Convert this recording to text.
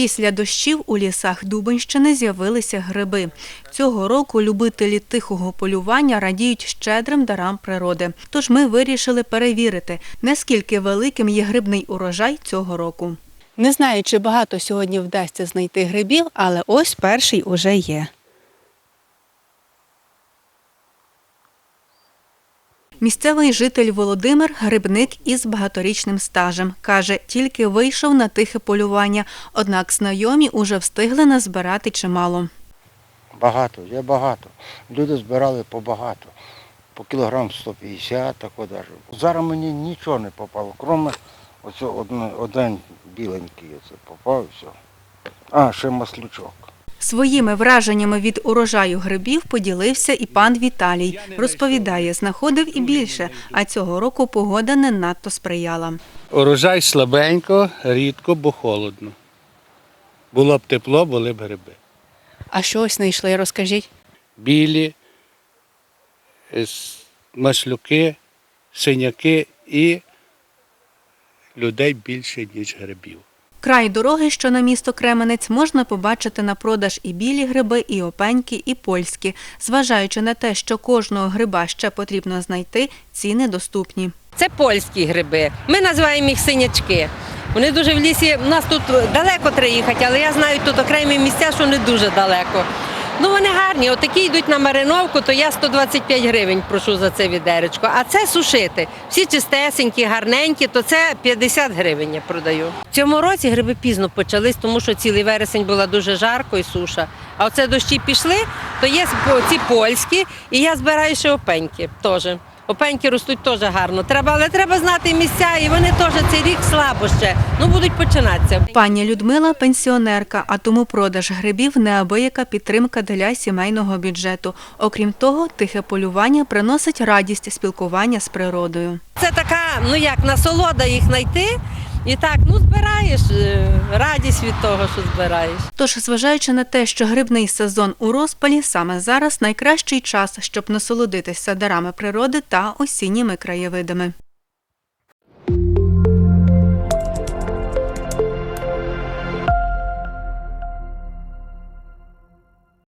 Після дощів у лісах Дубинщини з'явилися гриби. Цього року любителі тихого полювання радіють щедрим дарам природи. Тож ми вирішили перевірити, наскільки великим є грибний урожай цього року. Не знаю, чи багато сьогодні вдасться знайти грибів, але ось перший уже є. Місцевий житель Володимир грибник із багаторічним стажем. Каже, тільки вийшов на тихе полювання, однак знайомі уже встигли назбирати чимало. Багато, є багато. Люди збирали по багато. По кілограм 150, так даже. Зараз мені нічого не попало, крім оцього один біленький оце попав і все. А, ще маслючок. Своїми враженнями від урожаю грибів поділився і пан Віталій. Розповідає, знаходив і більше, а цього року погода не надто сприяла. Урожай слабенько, рідко, бо холодно. Було б тепло, були б гриби. А що ось знайшли, розкажіть. Білі, е, маслюки, синяки і людей більше, ніж грибів. Край дороги, що на місто Кременець, можна побачити на продаж і білі гриби, і опеньки, і польські. Зважаючи на те, що кожного гриба ще потрібно знайти, ціни доступні. Це польські гриби. Ми називаємо їх синячки. Вони дуже в лісі. У нас тут далеко треба їхати, але я знаю тут окремі місця, що не дуже далеко. Ну вони гарні. Отакі йдуть на мариновку, то я 125 гривень прошу за це відеречко. А це сушити. Всі чистесенькі, гарненькі, то це 50 гривень я продаю. В цьому році гриби пізно почались, тому що цілий вересень була дуже жарко і суша. А оце дощі пішли, то є ці польські, і я збираю ще опеньки теж. Опеньки ростуть теж гарно. Треба, але треба знати місця, і вони теж цей рік слабо ще. Ну будуть починатися. Пані Людмила пенсіонерка, а тому продаж грибів неабияка підтримка для сімейного бюджету. Окрім того, тихе полювання приносить радість спілкування з природою. Це така, ну як насолода їх знайти. І так, ну збираєш е, радість від того, що збираєш. Тож, зважаючи на те, що грибний сезон у розпалі, саме зараз найкращий час, щоб насолодитися дарами природи та осінніми краєвидами.